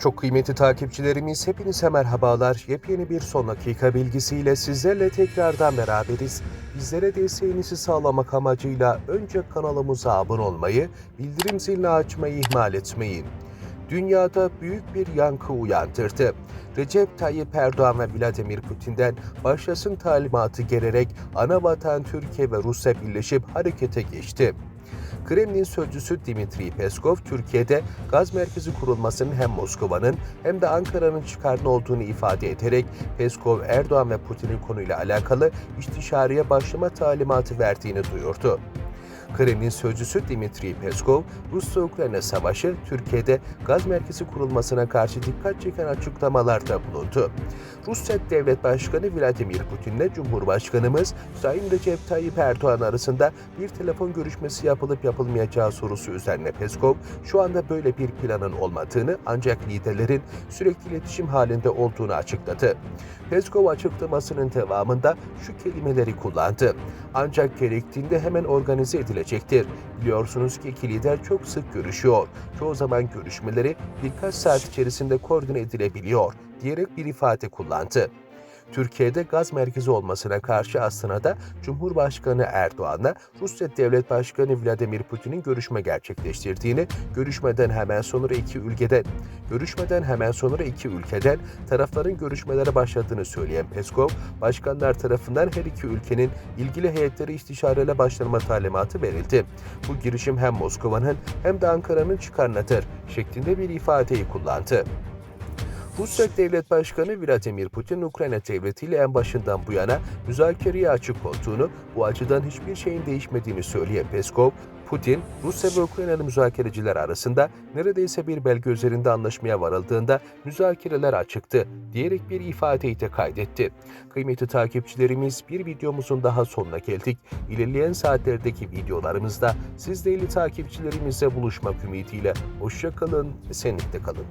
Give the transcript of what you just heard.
Çok kıymetli takipçilerimiz hepinize merhabalar. Yepyeni bir son dakika bilgisiyle sizlerle tekrardan beraberiz. Bizlere desteğinizi sağlamak amacıyla önce kanalımıza abone olmayı, bildirim zilini açmayı ihmal etmeyin. Dünyada büyük bir yankı uyandırdı. Recep Tayyip Erdoğan ve Vladimir Putin'den başlasın talimatı gelerek ana vatan Türkiye ve Rusya birleşip harekete geçti. Kremlin sözcüsü Dimitri Peskov, Türkiye'de gaz merkezi kurulmasının hem Moskova'nın hem de Ankara'nın çıkarını olduğunu ifade ederek Peskov, Erdoğan ve Putin'in konuyla alakalı istişareye başlama talimatı verdiğini duyurdu. Kremlin sözcüsü Dimitri Peskov, Rusya-Ukrayna savaşı Türkiye'de gaz merkezi kurulmasına karşı dikkat çeken açıklamalarda bulundu. Rusya Devlet Başkanı Vladimir Putin'le Cumhurbaşkanımız Sayın Recep Tayyip Erdoğan arasında bir telefon görüşmesi yapılıp yapılmayacağı sorusu üzerine Peskov, şu anda böyle bir planın olmadığını ancak liderlerin sürekli iletişim halinde olduğunu açıkladı. Peskov açıklamasının devamında şu kelimeleri kullandı. Ancak gerektiğinde hemen organize edilecektir. Biliyorsunuz ki iki lider çok sık görüşüyor. Çoğu zaman görüşmeleri birkaç saat içerisinde koordine edilebiliyor diyerek bir ifade kullandı. Türkiye'de gaz merkezi olmasına karşı aslında da Cumhurbaşkanı Erdoğan'la Rusya Devlet Başkanı Vladimir Putin'in görüşme gerçekleştirdiğini, görüşmeden hemen sonra iki ülkeden, görüşmeden hemen sonra iki ülkeden tarafların görüşmelere başladığını söyleyen Peskov, başkanlar tarafından her iki ülkenin ilgili heyetleri istişareyle başlanma talimatı verildi. Bu girişim hem Moskova'nın hem de Ankara'nın çıkarınadır şeklinde bir ifadeyi kullandı. Rusya Devlet Başkanı Vladimir Putin, Ukrayna Devleti ile en başından bu yana müzakereye açık olduğunu, bu açıdan hiçbir şeyin değişmediğini söyleyen Peskov, Putin, Rusya ve Ukraynalı müzakereciler arasında neredeyse bir belge üzerinde anlaşmaya varıldığında müzakereler açıktı diyerek bir ifadeyi de kaydetti. Kıymetli takipçilerimiz bir videomuzun daha sonuna geldik. İlerleyen saatlerdeki videolarımızda siz değerli takipçilerimizle buluşmak ümidiyle hoşça kalın, esenlikle kalın.